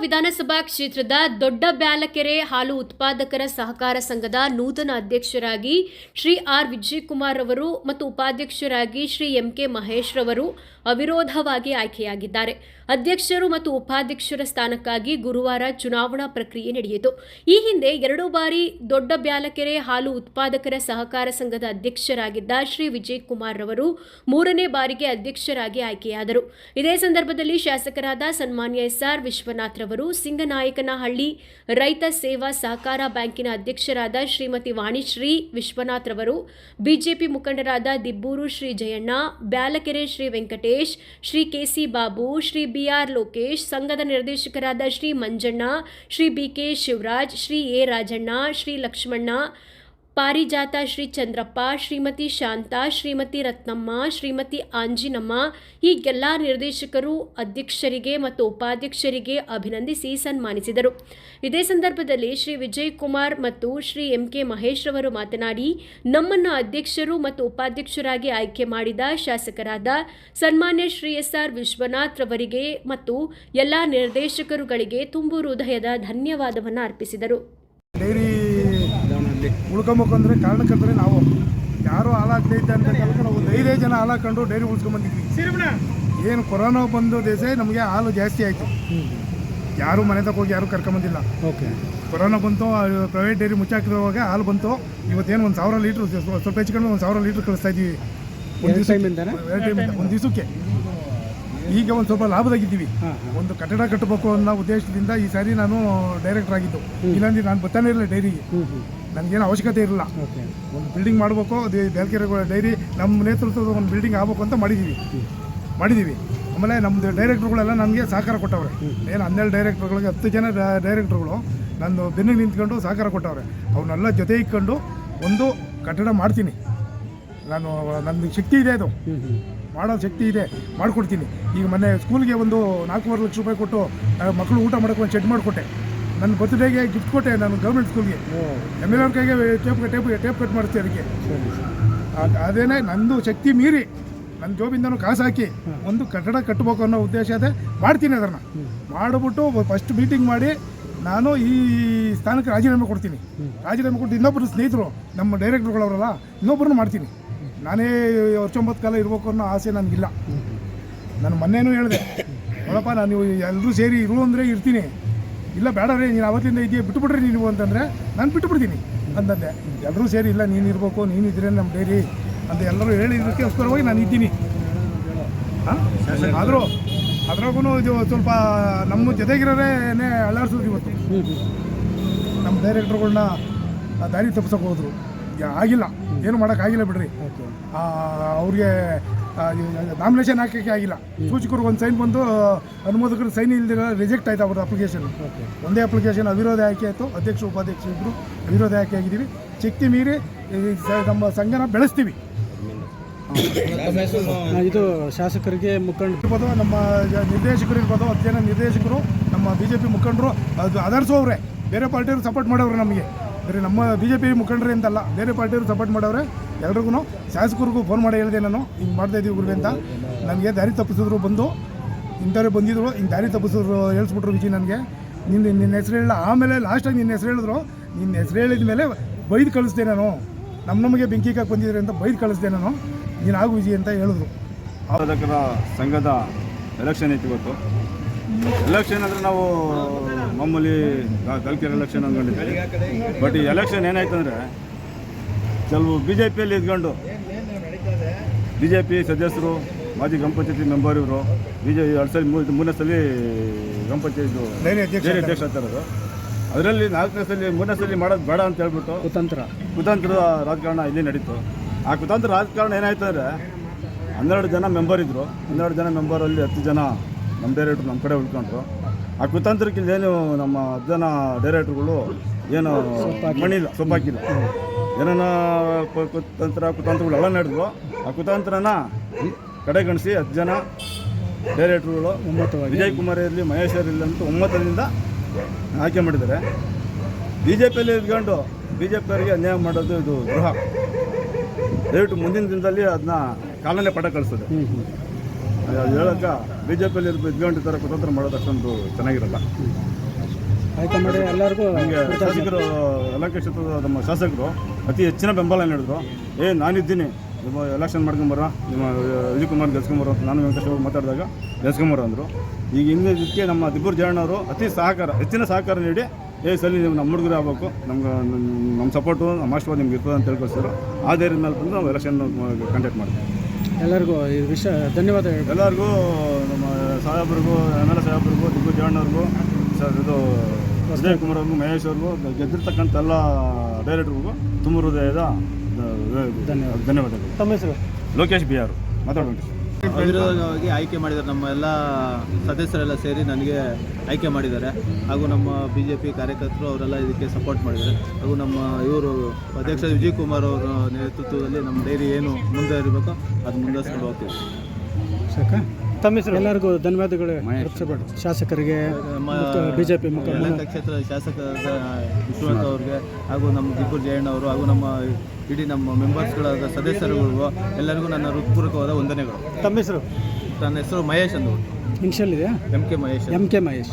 ವಿಧಾನಸಭಾ ಕ್ಷೇತ್ರದ ದೊಡ್ಡ ಬ್ಯಾಲಕೆರೆ ಹಾಲು ಉತ್ಪಾದಕರ ಸಹಕಾರ ಸಂಘದ ನೂತನ ಅಧ್ಯಕ್ಷರಾಗಿ ಶ್ರೀ ಆರ್ ವಿಜಯಕುಮಾರ್ ಅವರು ಮತ್ತು ಉಪಾಧ್ಯಕ್ಷರಾಗಿ ಶ್ರೀ ಎಂ ಕೆ ಮಹೇಶ್ ರವರು ಅವಿರೋಧವಾಗಿ ಆಯ್ಕೆಯಾಗಿದ್ದಾರೆ. ಅಧ್ಯಕ್ಷರು ಮತ್ತು ಉಪಾಧ್ಯಕ್ಷರ ಸ್ಥಾನಕ್ಕಾಗಿ ಗುರುವಾರ ಚುನಾವಣಾ ಪ್ರಕ್ರಿಯೆ ನಡೆಯಿತು. ಈ ಹಿಂದೆ ಎರಡು ಬಾರಿ ದೊಡ್ಡ ಬ್ಯಾಲಕೆರೆ ಹಾಲು ಉತ್ಪಾದಕರ ಸಹಕಾರ ಸಂಘದ ಅಧ್ಯಕ್ಷರಾಗಿದ್ದ ಶ್ರೀ ವಿಜಯ್ ಕುಮಾರ್ ರವರು ಮೂರನೇ ಬಾರಿಗೆ ಅಧ್ಯಕ್ಷರಾಗಿ ಆಯ್ಕೆಯಾದರು. ಇದೇ ಸಂದರ್ಭದಲ್ಲಿ ಶಾಸಕರಾದ ಸನ್ಮಾನ್ಯ ಎಸ್ಆರ್ ವಿಶ್ವನಾಥ್ ರವರು ಸಿಂಗನಾಯಕನಹಳ್ಳಿ ರೈತ ಸೇವಾ ಸಹಕಾರ ಬ್ಯಾಂಕಿನ ಅಧ್ಯಕ್ಷರಾದ ಶ್ರೀಮತಿ ವಾಣಿಶ್ರೀ ವಿಶ್ವನಾಥ್ ರವರು, ಬಿಜೆಪಿ ಮುಖಂಡರಾದ ದಿಬ್ಬೂರು ಶ್ರೀ ಜಯಣ್ಣ, ಬ್ಯಾಲಕೆರೆ ಶ್ರೀ ವೆಂಕಟೇಶ್, ಶ್ರೀ ಕೆಸಿ ಬಾಬು, ಶ್ರೀ ಬಿಆರ್ ಲೋಕೇಶ್, ಸಂಘದ ನಿರ್ದೇಶಕರಾದ ಶ್ರೀ ಮಂಜಣ್ಣ, ಶ್ರೀ ಬಿಕೆ ಶಿವರಾಜ್, ಶ್ರೀ ಎ ರಾಜಣ್ಣ, ಶ್ರೀ ಲಕ್ಷ್ಮಣ್ಣ ಪಾರಿಜಾತ ಶ್ರೀ ಚಂದ್ರಪ್ಪ, ಶ್ರೀಮತಿ ಶಾಂತಾ, ಶ್ರೀಮತಿ ರತ್ನಮ್ಮ, ಶ್ರೀಮತಿ ಆಂಜಿನಮ್ಮ, ಹೀಗೆಲ್ಲ ನಿರ್ದೇಶಕರು ಅಧ್ಯಕ್ಷರಿಗೆ ಮತ್ತು ಉಪಾಧ್ಯಕ್ಷರಿಗೆ ಅಭಿನಂದಿಸಿ ಸನ್ಮಾನಿಸಿದರು. ಇದೇ ಸಂದರ್ಭದಲ್ಲಿ ಶ್ರೀ ವಿಜಯ್ ಕುಮಾರ್ ಮತ್ತು ಶ್ರೀ ಎಂ ಕೆ ಮಹೇಶ್ ರವರು ಮಾತನಾಡಿ, ನಮ್ಮನ್ನು ಅಧ್ಯಕ್ಷರು ಮತ್ತು ಉಪಾಧ್ಯಕ್ಷರಾಗಿ ಆಯ್ಕೆ ಮಾಡಿದ ಶಾಸಕರಾದ ಸನ್ಮಾನ್ಯ ಶ್ರೀ ಎಸ್ ಆರ್ ವಿಶ್ವನಾಥ್ ರವರಿಗೆ ಮತ್ತು ಎಲ್ಲ ನಿರ್ದೇಶಕರುಗಳಿಗೆ ತುಂಬು ಹೃದಯದ ಧನ್ಯವಾದವನ್ನು ಅರ್ಪಿಸಿದರು. ಡೈರಿ ಉಳ್ಕೊಬೇಕಂದ್ರೆ ಕಾರಣಕ್ಕಂದ್ರೆ ನಾವು. ಯಾರು ಹಾಲಾಗ್ತೈತೆ ಅಂತ ನಾವು ಧೈರ್ಯ ಜನ ಹಾಲಾಕೊಂಡು ಡೈರಿ ಉಳ್ಕೊಂಬಂದಿದ್ವಿ ಏನು ಕೊರೋನಾ ಬಂದು ದೇಶ ನಮಗೆ ಹಾಲು ಜಾಸ್ತಿ ಆಯಿತು. ಯಾರು ಮನೆ ತಗ ಹೋಗಿ ಯಾರು ಕರ್ಕೊಂಬಂದಿಲ್ಲ ಓಕೆ. ಕೊರೋನಾ ಬಂತು ಪ್ರೈವೇಟ್ ಡೈರಿ ಮುಚ್ಚಾಕಿರುವಾಗ ಹಾಲು ಬಂತು. ಇವತ್ತೇನು ಒಂದು ಸಾವಿರ ಲೀಟ್ರ್ ಸ್ವಲ್ಪ ಹೆಚ್ಚು ಒಂದು ಸಾವಿರ ಲೀಟ್ರ್ ಕಳಿಸ್ತಾ ಇದ್ದೀವಿ. ಒಂದು ಒಂದು ದಿವಸಕ್ಕೆ. ಈಗ ಒಂದು ಸ್ವಲ್ಪ ಲಾಭದಾಗಿದ್ದೀವಿ. ಒಂದು ಕಟ್ಟಡ ಕಟ್ಟಬೇಕು ಅನ್ನೋ ಉದ್ದೇಶದಿಂದ ಈ ಸಾರಿ ನಾನು ಡೈರೆಕ್ಟರ್ ಆಗಿದ್ದು. ಇಲ್ಲಾಂದ್ರೆ ನಾನು ಬರ್ತಾನೆ ಇರಲಿಲ್ಲ ಡೈರಿಗೆ. ನನಗೇನು ಅವಶ್ಯಕತೆ ಇರಲಿಲ್ಲ ಒಂದು ಬಿಲ್ಡಿಂಗ್ ಮಾಡಬೇಕು ಅದು ಬೇಲ್ಕೆರೆ ಡೈರಿ ನಮ್ಮ ನೇತೃತ್ವದ ಒಂದು ಬಿಲ್ಡಿಂಗ್ ಆಗಬೇಕು ಅಂತ ಮಾಡಿದ್ದೀವಿ ಮಾಡಿದ್ದೀವಿ ಆಮೇಲೆ ನಮ್ಮದು ಡೈರೆಕ್ಟ್ರುಗಳೆಲ್ಲ ನನಗೆ ಸಹಕಾರ ಕೊಟ್ಟವ್ರೆ. ಏನು ಹನ್ನೆರಡು ಡೈರೆಕ್ಟ್ರುಗಳಿಗೆ ಹತ್ತು ಜನ ಡೈರೆಕ್ಟ್ರುಗಳು ನಂದು ಬೆನ್ನಿಗೆ ನಿಂತ್ಕೊಂಡು ಸಹಕಾರ ಕೊಟ್ಟವ್ರೆ. ಅವನ್ನೆಲ್ಲ ಜೊತೆ ಇಟ್ಕೊಂಡು ಒಂದು ಕಟ್ಟಡ ಮಾಡ್ತೀನಿ. ನಾನು ನನ್ನ ಶಕ್ತಿ ಇದೆ ಅದು. ಮಾಡೋ ಶಕ್ತಿ ಇದೆ ಮಾಡಿಕೊಡ್ತೀನಿ. ಈಗ ಮೊನ್ನೆ ಸ್ಕೂಲ್ಗೆ ಒಂದು ನಾಲ್ಕೂವರೆ ಲಕ್ಷ ರೂಪಾಯಿ ಕೊಟ್ಟು ಮಕ್ಕಳು ಊಟ ಮಾಡೋಕೆ ಒಂದು ಶೆಡ್ ಮಾಡಿಕೊಟ್ಟೆ. ನನ್ನ ಬರ್ತ್ಡೇಗೆ ಗಿಫ್ಟ್ ಕೊಟ್ಟೆ ನಾನು ಗೌರ್ಮೆಂಟ್ ಸ್ಕೂಲ್ಗೆ ಎಂ ಎಲ್ ಅವ್ರ ಕೈಗೆ ಟೇಪ್ ಟೇಪ್ ಟೇಪ್ ಕಟ್ ಮಾಡಿಸ್ತೀವಿ ಅದಕ್ಕೆ. ಅದೇನೇ ನಂದು ಶಕ್ತಿ ಮೀರಿ ನನ್ನ ಜೋಬಿಂದನೂ ಕಾಸು ಹಾಕಿ ಒಂದು ಕಟ್ಟಡ ಕಟ್ಟಬೇಕು ಅನ್ನೋ ಉದ್ದೇಶ ಅದೇ ಮಾಡ್ತೀನಿ ಅದನ್ನು. ಮಾಡಿಬಿಟ್ಟು ಫಸ್ಟ್ ಮೀಟಿಂಗ್ ಮಾಡಿ ನಾನು ಈ ಸ್ಥಾನಕ್ಕೆ ರಾಜೀನಾಮೆ ಕೊಡ್ತೀನಿ. ರಾಜೀನಾಮೆ ಕೊಟ್ಟು ಇನ್ನೊಬ್ಬರು ಸ್ನೇಹಿತರು ನಮ್ಮ ಡೈರೆಕ್ಟರ್ಗಳವರಲ್ಲ ಇನ್ನೊಬ್ಬರನ್ನು ಮಾಡ್ತೀನಿ. ನಾನೇ ವರ್ಷೊಂಬತ್ತು ಕಾಲ ಇರಬೇಕು ಅನ್ನೋ ಆಸೆ ನನಗಿಲ್ಲ. ನಾನು ಮೊನ್ನೆನೂ ಹೇಳಿದೆ ನೋಡಪ್ಪ ನಾನು ಎಲ್ಲರೂ ಸೇರಿ ಇರು ಅಂದರೆ ಇರ್ತೀನಿ. ಇಲ್ಲ ಬೇಡ ರೀ ನೀನು ಅವತ್ತಿಂದ ಇದೆಯಾ ಬಿಟ್ಟುಬಿಡ್ರಿ ನೀವು ಅಂತಂದರೆ ನಾನು ಬಿಟ್ಟುಬಿಡ್ತೀನಿ ಅಂತಂದೆ. ಎಲ್ಲರೂ ಸೇರಿ ಇಲ್ಲ ನೀನು ಇರಬೇಕು ನೀನು ಇದ್ರೆ ನಮ್ಮ ಡೈರಿ ಅಂತ ಎಲ್ಲರೂ ಹೇಳಿದ್ದಕ್ಕೋಸ್ಕರವಾಗಿ ನಾನು ಇದ್ದೀನಿ. ಹಾಂ? ಆದರೂ ಅದ್ರಾಗೂ ಇದು ಸ್ವಲ್ಪ ನಮ್ಮ ಜೊತೆಗಿರೋರೇ ಅಳ್ಳಾಡ್ಸೋದು ಇವತ್ತು. ನಮ್ಮ ಡೈರೆಕ್ಟ್ರುಗಳ್ನ ದಾರಿ ತಪ್ಪಿಸೋಕೆ ಹೋದ್ರು. ಆಗಿಲ್ಲ. ಏನು ಮಾಡೋಕ್ಕಾಗಿಲ್ಲ ಬಿಡ್ರಿ. ಅವ್ರಿಗೆ ನಾಮಿನೇಷನ್ ಹಾಕೋಕ್ಕೆ ಆಗಿಲ್ಲ. ಸೂಚಕರು ಒಂದು ಸೈನ್ ಬಂದು ಅನುಮೋದಕರು ಸೈನ್ ಇಲ್ದಿರೋ ರಿಜೆಕ್ಟ್ ಆಯ್ತು ಅವ್ರದ್ದು ಅಪ್ಲಿಕೇಶನ್ ಒಂದೇ ಅಪ್ಲಿಕೇಶನ್ ಅವಿರೋಧ ಆಯ್ಕೆ ಆಯಿತು. ಅಧ್ಯಕ್ಷ ಉಪಾಧ್ಯಕ್ಷ ಇಬ್ಬರು ಅವಿರೋಧ ಆಯ್ಕೆ ಆಗಿದ್ದೀವಿ. ಶಕ್ತಿ ಮೀರಿ ನಮ್ಮ ಸಂಘನ ಬೆಳೆಸ್ತೀವಿ. ಇದು ಶಾಸಕರಿಗೆ ಮುಖಂಡ ಇರ್ಬೋದು ನಮ್ಮ ನಿರ್ದೇಶಕರು ಇರ್ಬೋದು ಹತ್ತು ಜನ ನಿರ್ದೇಶಕರು ನಮ್ಮ ಬಿ ಜೆ ಪಿ ಮುಖಂಡರು ಅದು ಆಧರಿಸೋವ್ರೆ ಬೇರೆ ಪಾರ್ಟಿಯವರು ಸಪೋರ್ಟ್ ಮಾಡೋರು ನಮಗೆ. ಬೇರೆ ನಮ್ಮ ಬಿ ಜೆ ಪಿ ಮುಖಂಡರೇ ಅಂತಲ್ಲ, ಬೇರೆ ಪಾರ್ಟಿಯವರು ಸಪೋರ್ಟ್ ಮಾಡೋರೆ ಎಲ್ರಿಗೂ ಶಾಸಕರಿಗೂ ಫೋನ್ ಮಾಡಿ ಹೇಳಿದೆ ನಾನು, ಹಿಂಗೆ ಮಾಡ್ತಾ ಇದ್ದೀವಿ ಗುರುವೆ ಅಂತ. ನನಗೆ ದಾರಿ ತಪ್ಪಿಸಿದ್ರು ಬಂದು, ಇಂಥವ್ರು ಬಂದಿದ್ರು, ಹಿಂಗೆ ದಾರಿ ತಪ್ಪಿಸಿದ್ರು ಹೇಳ್ಸ್ಬಿಟ್ರು ವಿಜಿ ನನಗೆ. ನಿನ್ನ ನಿನ್ನ ಹೆಸರು ಹೇಳ, ಆಮೇಲೆ ಲಾಸ್ಟಾಗಿ ನಿನ್ನ ಹೆಸರು ಹೇಳಿದ್ರು ನಿನ್ನ ಹೆಸರು ಹೇಳಿದ ಮೇಲೆ ಬೈದು ಕಳಿಸ್ದೆ ನಾನು. ನಮ್ಮ ನಮಗೆ ಬೆಂಕಿ ಕಾಕ್ ಬಂದಿದ್ರೆ ಅಂತ ಬೈದು ಕಳಿಸ್ದೆ ನಾನು. ನೀನು ಆಗು ವಿಜಿ ಅಂತ ಹೇಳಿದ್ರು. ಸಂಘದ ಎಲೆಕ್ಷನ್ ಐತಿ ಇವತ್ತು ಎಲೆಕ್ಷನ್ ಅಂದರೆ ನಾವು ಮಾಮೂಲಿ ಕಲ್ಕೆರೆ ಎಲೆಕ್ಷನ್ ಅಂದ್ಕೊಂಡಿದ್ವಿ ಬಟ್ ಈ ಎಲೆಕ್ಷನ್ ಏನಾಯ್ತು ಅಂದರೆ ಕೆಲವು ಬಿ ಜೆ ಪಿಯಲ್ಲಿ ಇದ್ಕೊಂಡು ಬಿ ಜೆ ಪಿ ಸದಸ್ಯರು ಮಾಜಿ ಗ್ರಾಮ ಪಂಚಾಯತಿ ಮೆಂಬರ್ ಇವರು ಬಿ ಜೆ ಎರಡು ಸಲ ಮೂರು ಮೂರನೇ ಸಲ ಗ್ರಾಮ ಪಂಚಾಯತ್ ಅಧ್ಯಕ್ಷ ಬೇರೆ ಅಧ್ಯಕ್ಷ ಆಗ್ತಾರದು ಅದರಲ್ಲಿ ನಾಲ್ಕನೇ ಸಲ ಮೂರನೇ ಸಲ ಮಾಡೋದು ಬೇಡ ಅಂತ ಹೇಳ್ಬಿಟ್ಟು ಕುತಂತ್ರ. ಕುತಂತ್ರ ರಾಜಕಾರಣ ಇಲ್ಲಿ ನಡೀತು. ಆ ಕುತಂತ್ರ ರಾಜಕಾರಣ ಏನಾಯ್ತು ಅಂದರೆ ಹನ್ನೆರಡು ಜನ ಮೆಂಬರ್ ಇದ್ದರು ಹನ್ನೆರಡು ಜನ ಮೆಂಬರಲ್ಲಿ ಹತ್ತು ಜನ ನಮ್ಮ ಡೈರೆಕ್ಟ್ರು ನಮ್ಮ ಕಡೆ ಉಳ್ಕೊಂಡ್ರು. ಆ ಕುತಂತ್ರಕ್ಕೆ ಏನು ನಮ್ಮ ಜನ ಡೈರೆಕ್ಟ್ರುಗಳು ಏನು ಮಣಿಲ್ಲ ಸೊಪ್ಪಾಕಿಲ್ಲ. ಏನೇನೋ ಕು- ಕುತಂತ್ರ ಕುತಂತ್ರಗಳು ಎಲ್ಲ ನಡೆದ್ರು ಆ ಕುತಂತ್ರನ ಕಡೆಗಣಿಸಿ ಹತ್ತು ಜನ ಡೈರೆಕ್ಟ್ರುಗಳು ಒಮ್ಮತ ವಿಜಯ್ ಕುಮಾರ್ ಇರಲಿ ಮಹೇಶ್ ಇರಲಿ ಅಂತ ಒಮ್ಮತದಿಂದ ಆಯ್ಕೆ ಮಾಡಿದ್ದಾರೆ. ಬಿ ಜೆ ಪಿಯಲ್ಲಿ ಇದ್ಕೊಂಡು ಬಿ ಜೆ ಪಿಯವರಿಗೆ ಅನ್ಯಾಯ ಮಾಡೋದು ಇದು ಗೃಹ. ದಯವಿಟ್ಟು ಮುಂದಿನ ದಿನದಲ್ಲಿ ಅದನ್ನ ಕಾಲನೇ ಪಟ ಕಳಿಸ್ತದೆ. ಅದು ಹೇಳಕ್ಕೆ ಬಿ ಜೆ ಪಿಯಲ್ಲಿ ಇದ್ಕೊಂಡಿರ್ತಾರೆ ಕುತಂತ್ರ ಮಾಡೋದು ಅಷ್ಟೊಂದು ಚೆನ್ನಾಗಿರಲ್ಲ. ಮಾಡಿ ಎಲ್ಲರಿಗೂ ನನಗೆ ಶಾಸಕರು ಎಲ್ಲ ಕ್ಷೇತ್ರದ ನಮ್ಮ ಶಾಸಕರು ಅತಿ ಹೆಚ್ಚಿನ ಬೆಂಬಲ ನೀಡಿದ್ರು. ಏ ನಾನಿದ್ದೀನಿ. ನಿಮ್ಮ ಎಲೆಕ್ಷನ್ ಮಾಡ್ಕೊಂಬರ ನಿಮ್ಮ ವಿಜಯ್ ಕುಮಾರ್ ಗೆಲ್ಸ್ಕೊಂಬರೋ ಅಂತ ನಾನು ವೆಂಕಟೇಶ್ ಅವರು ಮಾತಾಡಿದಾಗ ಗೆಲ್ಸ್ಕೊಂಬರೋ ಅಂದರು. ಈಗ ಇನ್ನು ಇದಕ್ಕೆ ನಮ್ಮ ದಿಬ್ಬೂರು ಜಯಣ್ಣವರು ಅತಿ ಸಹಕಾರ ಹೆಚ್ಚಿನ ಸಹಕಾರ ನೀಡಿ ಏ ಸರಿ ನೀವು ನಮ್ಮ ಹುಡುಗರು ಆಗಬೇಕು. ನಮ್ಗೆ ನಮ್ಮ ಸಪೋರ್ಟು ನಮ್ಮ ಆಶೀರ್ವಾದ ನಿಮ್ಗೆ ಇರ್ತದೆ ಅಂತ ಹೇಳ್ಕೊಳ್ತಾರೆ ಆ ಧೈರ್ಯದ ಮೇಲೆ ಬಂದು ನಾವು ಎಲೆಕ್ಷನ್ ಕಂಡಕ್ಟ್ ಮಾಡ್ತೀವಿ. ಎಲ್ಲರಿಗೂ ಈ ವಿಷಯ ಧನ್ಯವಾದ ಎಲ್ಲರಿಗೂ ನಮ್ಮ ಸಾಹೇಬ್ರಿಗೂ ಎಂ ಎಲ್ ಎ ಸಾಹೇಬ್ರಿಗೂ ದಿಗ್ಗು ಜವಣ್ಣವ್ರಿಗೂ ಸರ್ ಇದು ಅಜಯ್ ಕುಮಾರ್ ಅವ್ರಿಗೂ ಮಹೇಶ್ ಅವ್ರಿಗೂ ಗೆದ್ದಿರ್ತಕ್ಕಂಥ ಎಲ್ಲ ಡೈರೆಕ್ಟ್ರಿಗೂ ತುಂಬ ಹೃದಯದ ಧನ್ಯವಾದ ಧನ್ಯವಾದಗಳು. ತಮ್ಮ ಹೆಸರು? ಲೋಕೇಶ್ ಬಿ ಆರ್ ಮಾತಾಡೋಣ ಅವಿರೋಧವಾಗಿ ಆಯ್ಕೆ ಮಾಡಿದ್ದಾರೆ. ನಮ್ಮ ಎಲ್ಲ ಸದಸ್ಯರೆಲ್ಲ ಸೇರಿ ನನಗೆ ಆಯ್ಕೆ ಮಾಡಿದ್ದಾರೆ. ಹಾಗೂ ನಮ್ಮ ಬಿ ಜೆ ಪಿ ಕಾರ್ಯಕರ್ತರು ಅವರೆಲ್ಲ ಇದಕ್ಕೆ ಸಪೋರ್ಟ್ ಮಾಡಿದ್ದಾರೆ. ಹಾಗೂ ನಮ್ಮ ಇವರು ಅಧ್ಯಕ್ಷ ವಿಜಯ್ ಕುಮಾರ್ ಅವರ ನೇತೃತ್ವದಲ್ಲಿ ನಮ್ಮ ಡೈರಿ ಏನು ಮುಂದೆ ಇರಬೇಕೋ ಅದು ಮುಂದೆ ಹೋಗ್ತೀವಿ. ಸಾಕ ತಮ್ಮ ಹೆಸರು? ಎಲ್ಲರಿಗೂ ಧನ್ಯವಾದಗಳು. ಅರ್ಪಿಸಬೇಡಿ ಶಾಸಕರಿಗೆ ಬಿ ಜೆ ಪಿ ಕ್ಷೇತ್ರದ ಶಾಸಕರಾದ ವಿಶ್ವನಾಥ್ ಅವ್ರಿಗೆ ಹಾಗೂ ನಮ್ಮ ದಿಬ್ಬೂರ್ ಜಯಣ್ಣ ಅವರು ಹಾಗೂ ನಮ್ಮ ಇಡೀ ನಮ್ಮ ಮೆಂಬರ್ಸ್ಗಳಾದ ಸದಸ್ಯರುಗಳಿಗೂ ಎಲ್ಲರಿಗೂ ನನ್ನ ಹೃತ್ಪೂರ್ವಕವಾದ ವಂದನೆಗಳು. ತಮ್ಮ ಹೆಸರು? ನನ್ನ ಹೆಸರು ಮಹೇಶ್ ಅಂದು ಇನ್ಷಲ್ ಇದೆಯಾ M K Mahesh M K Mahesh.